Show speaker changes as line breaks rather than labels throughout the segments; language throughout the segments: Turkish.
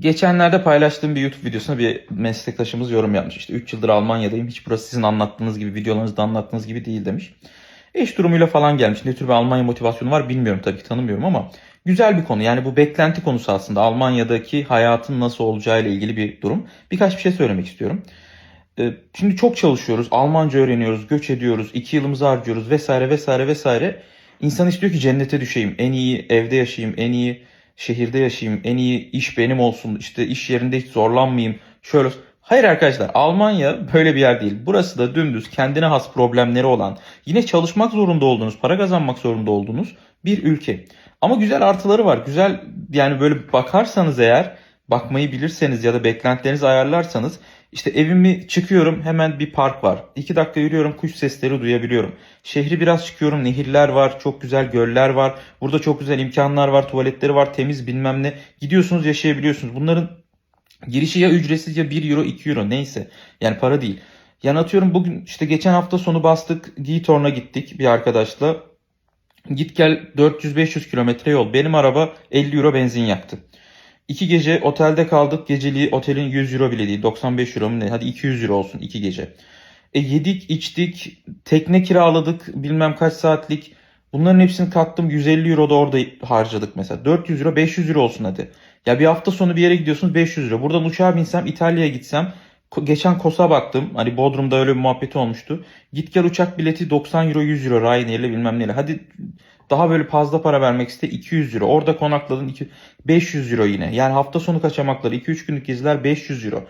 Geçenlerde paylaştığım bir YouTube videosuna bir meslektaşımız yorum yapmış. İşte 3 yıldır Almanya'dayım. Hiç burası sizin anlattığınız gibi, videolarınızda anlattığınız gibi değil demiş. Eş durumuyla falan gelmiş. Ne tür bir Almanya motivasyonu var bilmiyorum tabii ki tanımıyorum ama güzel bir konu. Yani bu beklenti konusu aslında. Almanya'daki hayatın nasıl olacağı ile ilgili bir durum. Birkaç bir şey söylemek istiyorum. Ee, Şimdi çok çalışıyoruz. Almanca öğreniyoruz, göç ediyoruz, 2 yılımızı harcıyoruz vesaire vesaire vesaire. İnsan istiyor ki cennete düşeyim. En iyi evde yaşayayım, en iyi şehirde yaşayayım, en iyi iş benim olsun, işte iş yerinde hiç zorlanmayayım. Şöyle. Hayır arkadaşlar Almanya böyle bir yer değil. Burası da dümdüz kendine has problemleri olan, yine çalışmak zorunda olduğunuz, para kazanmak zorunda olduğunuz bir ülke. Ama güzel artıları var. Güzel yani böyle bakarsanız eğer, bakmayı bilirseniz ya da beklentilerinizi ayarlarsanız işte evimi çıkıyorum hemen bir park var. İki dakika yürüyorum kuş sesleri duyabiliyorum. Şehri biraz çıkıyorum nehirler var, çok güzel göller var. Burada çok güzel imkanlar var, tuvaletleri var, temiz bilmem ne. Gidiyorsunuz yaşayabiliyorsunuz. Bunların girişi ya ücretsiz ya 1 euro 2 euro neyse. Yani para değil. Yani atıyorum bugün işte geçen hafta sonu bastık Gitorn'a gittik bir arkadaşla. Git gel 400-500 kilometre yol. Benim araba 50 euro benzin yaktı. İki gece otelde kaldık. Geceliği otelin 100 euro bile değil. 95 euro mu ne? Hadi 200 euro olsun iki gece. E yedik, içtik, tekne kiraladık bilmem kaç saatlik. Bunların hepsini kattım 150 euro da orada harcadık mesela. 400 euro 500 euro olsun hadi. Ya bir hafta sonu bir yere gidiyorsunuz 500 euro. Buradan uçağa binsem İtalya'ya gitsem geçen Kos'a baktım. Hani Bodrum'da öyle bir muhabbeti olmuştu. Git gel uçak bileti 90 euro 100 euro Ryanair'le bilmem neyle. Hadi daha böyle fazla para vermek iste 200 euro. Orada konakladın 2 500 euro yine. Yani hafta sonu kaçamakları 2-3 günlük geziler 500 euro.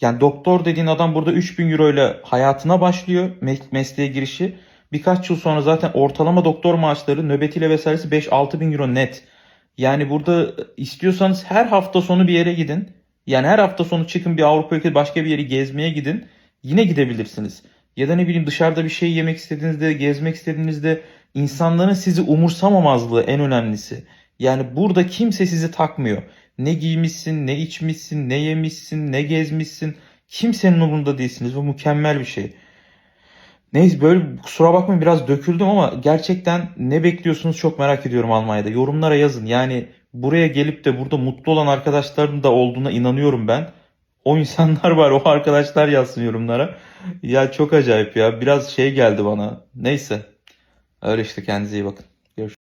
Yani doktor dediğin adam burada 3000 euro ile hayatına başlıyor me- mesleğe girişi. Birkaç yıl sonra zaten ortalama doktor maaşları nöbetiyle vesairesi 5-6 bin euro net. Yani burada istiyorsanız her hafta sonu bir yere gidin. Yani her hafta sonu çıkın bir Avrupa ülkesi başka bir yeri gezmeye gidin. Yine gidebilirsiniz. Ya da ne bileyim dışarıda bir şey yemek istediğinizde, gezmek istediğinizde insanların sizi umursamamazlığı en önemlisi. Yani burada kimse sizi takmıyor. Ne giymişsin, ne içmişsin, ne yemişsin, ne gezmişsin. Kimsenin umurunda değilsiniz. Bu mükemmel bir şey. Neyse böyle kusura bakmayın biraz döküldüm ama gerçekten ne bekliyorsunuz çok merak ediyorum Almanya'da. Yorumlara yazın. Yani buraya gelip de burada mutlu olan arkadaşların da olduğuna inanıyorum ben. O insanlar var, o arkadaşlar yazsın yorumlara. Ya çok acayip ya. Biraz şey geldi bana. Neyse. Öyle işte kendinize iyi bakın. Görüşürüz.